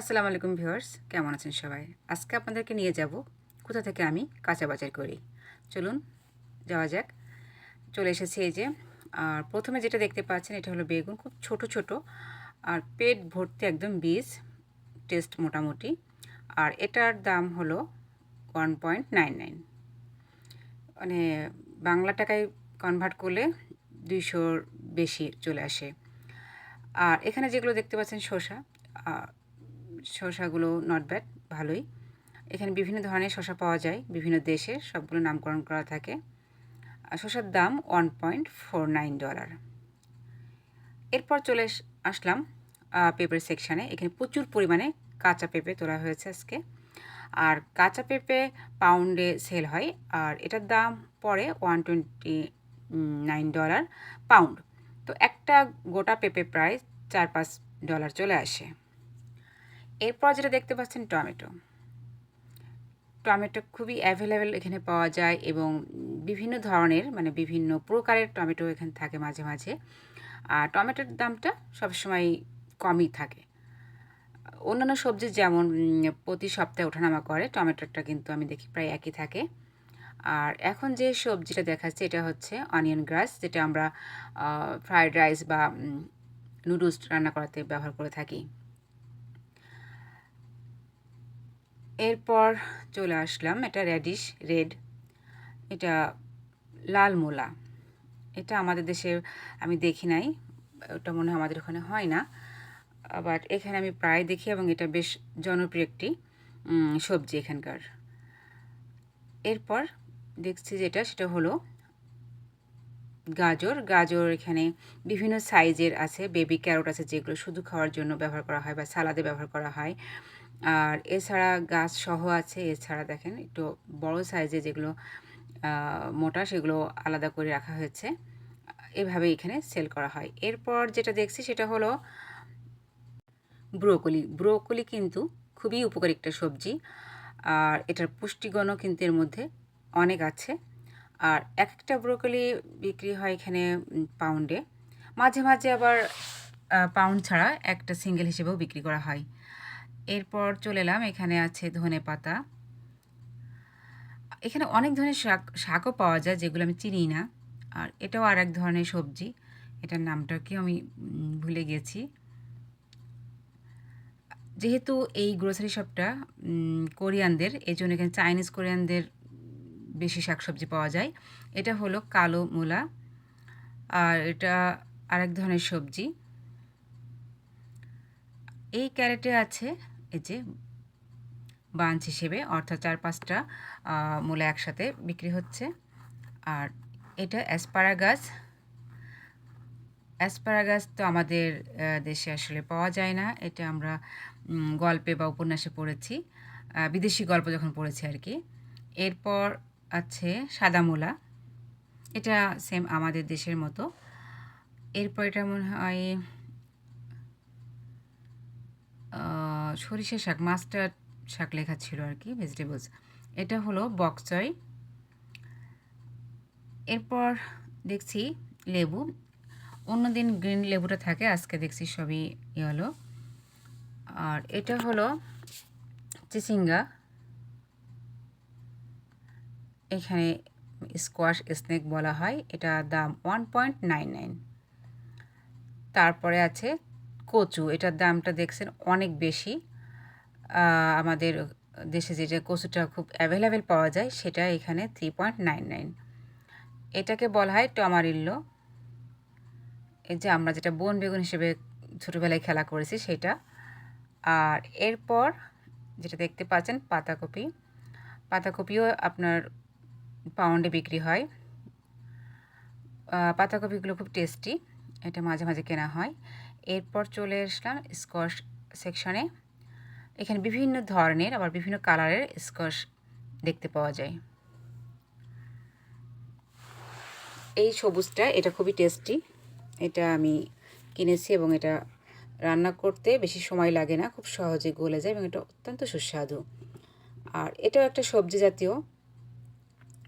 আসসালামু আলাইকুম ভিউয়ার্স, কেমন আছেন সবাই? আজকে আপনাদেরকে নিয়ে যাব কোথা থেকে আমি কাঁচা বাজার করি। চলুন যাওয়া যাক। চলে এসেছি এই যে, আর প্রথমে যেটা দেখতে পাচ্ছেন এটা হলো বেগুন, খুব ছোট ছোট, আর পেট ভর্তি একদম বীজ, টেস্ট মোটামুটি। আর এটার দাম হলো ওয়ান পয়েন্ট নাইন নাইন মানে বাংলা টাকায় কনভার্ট করলে দুইশোর বেশি চলে আসে। আর এখানে যেগুলো দেখতে পাচ্ছেন শসা শসাগুলো নট ব্যাড ভালোই। এখানে বিভিন্ন ধরনের শসা পাওয়া যায়, বিভিন্ন দেশে সবগুলো নামকরণ করা থাকে। শসার দাম one point four nine dollar এরপর চলে আসলাম পেঁপের সেকশানে এখানে প্রচুর পরিমাণে কাঁচা পেঁপে তোলা হয়েছে আজকে। আর কাঁচা পেঁপে পাউন্ডে সেল হয়, আর এটার দাম পড়ে one twenty nine dollar pound তো একটা গোটা পেঁপে প্রায় চার পাঁচ ডলার চলে আসে। এরপর যেটা দেখতে পাচ্ছেন টমেটো। টমেটো খুবই অ্যাভেলেবেল এখানে পাওয়া যায় এবং বিভিন্ন ধরনের মানে বিভিন্ন প্রকারের টমেটো এখানে থাকে মাঝে মাঝে। আর টমেটোর দামটা সবসময় কমই থাকে। অন্যান্য সবজি যেমন প্রতি সপ্তাহে ওঠানামা করে টমেটোটা কিন্তু আমি দেখি প্রায় একই থাকে। আর এখন যে সবজিটা দেখাচ্ছে, এটা হচ্ছে অনিয়ন গ্রাস যেটা আমরা ফ্রায়েড রাইস বা নুডলস রান্না করাতে ব্যবহার করে থাকি। এরপর চলে আসলাম এটা রেডিশ রেড এটা লাল মূলা। এটা আমাদের দেশে আমি দেখি নাই, ওটা মনে হয় আমাদের ওখানে হয় না। বাট এখানে আমি প্রায় দেখি এবং এটা বেশ জনপ্রিয় একটি সবজি এখানকার। এরপর দেখছি যেটা সেটা হলো গাজর। গাজর এখানে বিভিন্ন সাইজের আছে বেবি ক্যারোট আছে যেগুলো শুধু খাওয়ার জন্য ব্যবহার করা হয় বা সালাদে ব্যবহার করা হয়। আর এছাড়া গাছ সহ আছে, এছাড়া দেখেন একটু বড় সাইজে যেগুলো মোটা সেগুলো আলাদা করে রাখা হয়েছে। এভাবে এখানে সেল করা হয়। এরপর যেটা দেখছি সেটা হলো ব্রোকলি। ব্রোকলি কিন্তু খুবই উপকারী একটা সবজি। আর এটার পুষ্টিগুণও কিন্তু এর মধ্যে অনেক আছে। আর এক একটা ব্রোকলি বিক্রি হয় এখানে পাউন্ডে মাঝে মাঝে আবার পাউন্ড ছাড়া একটা সিঙ্গেল হিসেবেও বিক্রি করা হয়। এরপর চলে এলাম, এখানে আছে ধনে পাতা। এখানে অনেক ধরনের শাক, শাকও পাওয়া যায় যেগুলো আমি চিনি না। আর এটাও আর এক ধরনের সবজি। এটার নামটা কি আমি ভুলে গেছি। যেহেতু এই গ্রোসারি শপটা কোরিয়ানদের এই জন্য এখানে চাইনিজ কোরিয়ানদের বেশি শাকসবজি পাওয়া যায়। এটা হলো কালো মূলা। আর এটা আরেক ধরনের সবজি। এই ক্যারেটে আছে এই যে বাঞ্চ হিসেবে অর্থাৎ চার পাঁচটা মূলা একসাথে বিক্রি হচ্ছে। আর এটা অ্যাসপারাগাস। অ্যাসপারাগাস তো আমাদের দেশে আসলে পাওয়া যায় না। এটা আমরা গল্পে বা উপন্যাসে পড়েছি। বিদেশি গল্প যখন পড়েছি আর কি। এরপর আছে সাদা মূলা। এটা সেম আমাদের দেশের মতো। এরপর এটা মনে হয় সরিষা শাক, মাস্টার্ড শাক লেখা ছিল আর কি ভেজিটেবলস এটা হলো বকচয় এরপর দেখছি লেবু। অন্যদিন গ্রিন লেবুটা থাকে, আজকে দেখছি সবই ইয়েলো আর এটা হলো চিচিঙ্গা। এখানে স্কোয়াশ স্নেক বলা হয়। এটা দাম ওয়ান পয়েন্ট নাইন নাইন তারপরে আছে কচু, এটার দামটা দেখছেন অনেক বেশি। আমাদের দেশে যে যে কচুটা খুব অ্যাভেলেবেল পাওয়া যায়, সেটা এখানে থ্রি পয়েন্ট নাইন নাইন এটাকে বলা হয় টমারিল্লো। এই যে, আমরা যেটা বন বেগুন হিসেবে ছোটোবেলায় খেলা করেছি, সেটা। আর এরপর যেটা দেখতে পাচ্ছেন, পাতাকপি। পাতাকপিও আপনার পাউন্ডে বিক্রি হয়। পাতাকপিগুলো খুব টেস্টি এটা মাঝে মাঝে কেনা হয়। এরপর চলে আসলাম স্কোয়াশ সেকশনে। এখানে বিভিন্ন ধরনের, আবার বিভিন্ন কালারের স্কোয়াশ দেখতে পাওয়া যায়। এই সবুজটা, এটা খুবই টেস্টি। এটা আমি কিনেছি এবং এটা রান্না করতে বেশি সময় লাগে না, খুব সহজে গলে যায় এবং এটা অত্যন্ত সুস্বাদু। আর এটাও একটা সবজি জাতীয়।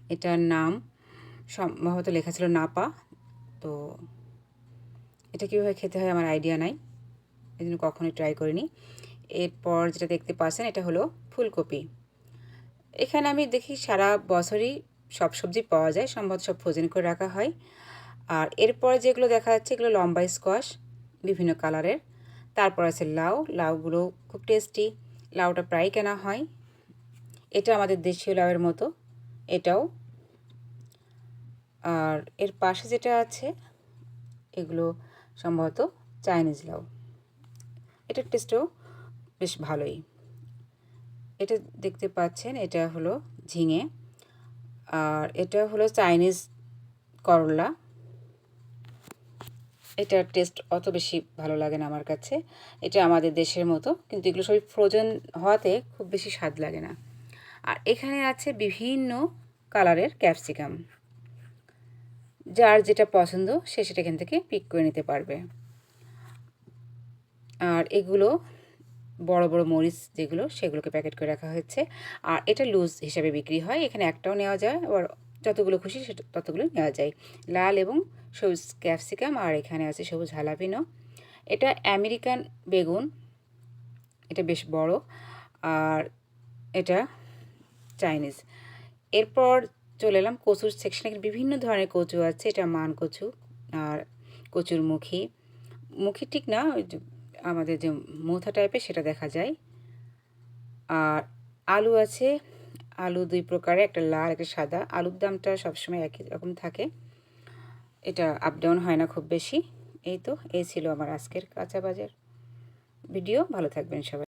এটার নাম সম্ভবত লেখা ছিল নাপা। তো এটা কীভাবে খেতে হয় আমার আইডিয়া নাই। এই জন্য কখনোই ট্রাই করিনি। এরপর যেটা দেখতে পাচ্ছেন, এটা হলো ফুলকপি। এখানে আমি দেখি সারা বছরই সব সবজি পাওয়া যায়, সম্ভবত সব ফ্রোজেন করে রাখা হয়। আর এরপর যেগুলো দেখা যাচ্ছে, এগুলো লম্বা স্কোয়াশ বিভিন্ন কালারের। তারপর আছে লাউ। লাউগুলো খুব টেস্টি লাউটা প্রায় কেনা হয়। এটা আমাদের দেশীয় লাউয়ের মতো। এটাও। আর এর পাশে যেটা আছে, এগুলো সম্ভবত চাইনিজ লাউ। এটার টেস্টও বেশ ভালোই। এটা দেখতে পাচ্ছেন, এটা হলো ঝিঙে। আর এটা হলো চাইনিজ করলা। এটার টেস্ট অত বেশি ভালো লাগে না আমার কাছে। এটা আমাদের দেশের মতো, কিন্তু এগুলো সবই ফ্রোজেন হওয়াতে খুব বেশি স্বাদ লাগে না। আর এখানে আছে বিভিন্ন কালারের ক্যাপসিকাম যার যেটা পছন্দ সে সেটা এখান থেকে পিক করে নিতে পারবে। আর এগুলো বড় বড় মরিচ যেগুলো, সেগুলোকে প্যাকেট করে রাখা হয়েছে। আর এটা লুজ হিসাবে বিক্রি হয়। এখানে একটাও নেওয়া যায়। আবার যতগুলো খুশি সেটা ততগুলো নেওয়া যায়। লাল এবং সবুজ ক্যাপসিকাম আর এখানে আছে সবুজ হালাপিনো এটা আমেরিকান বেগুন। এটা বেশ বড়। আর এটা চাইনিজ এরপর চলে এলাম কচুর সেকশনে বিভিন্ন ধরনের কচু আছে। এটা মান কচু আর কচুর মুখী। মুখী ঠিক না? আমাদের যে মোথা টাইপের সেটা দেখা যায়। আর আলু আছে। আলু দুই প্রকারে একটা লাল, একটা সাদা। আলুর দামটা সবসময় একই রকম থাকে। এটা আপ ডাউন হয় না খুব বেশি। এই তো, এই ছিল আমার আজকের কাঁচা বাজার। ভিডিও ভালো থাকবেন সবাই।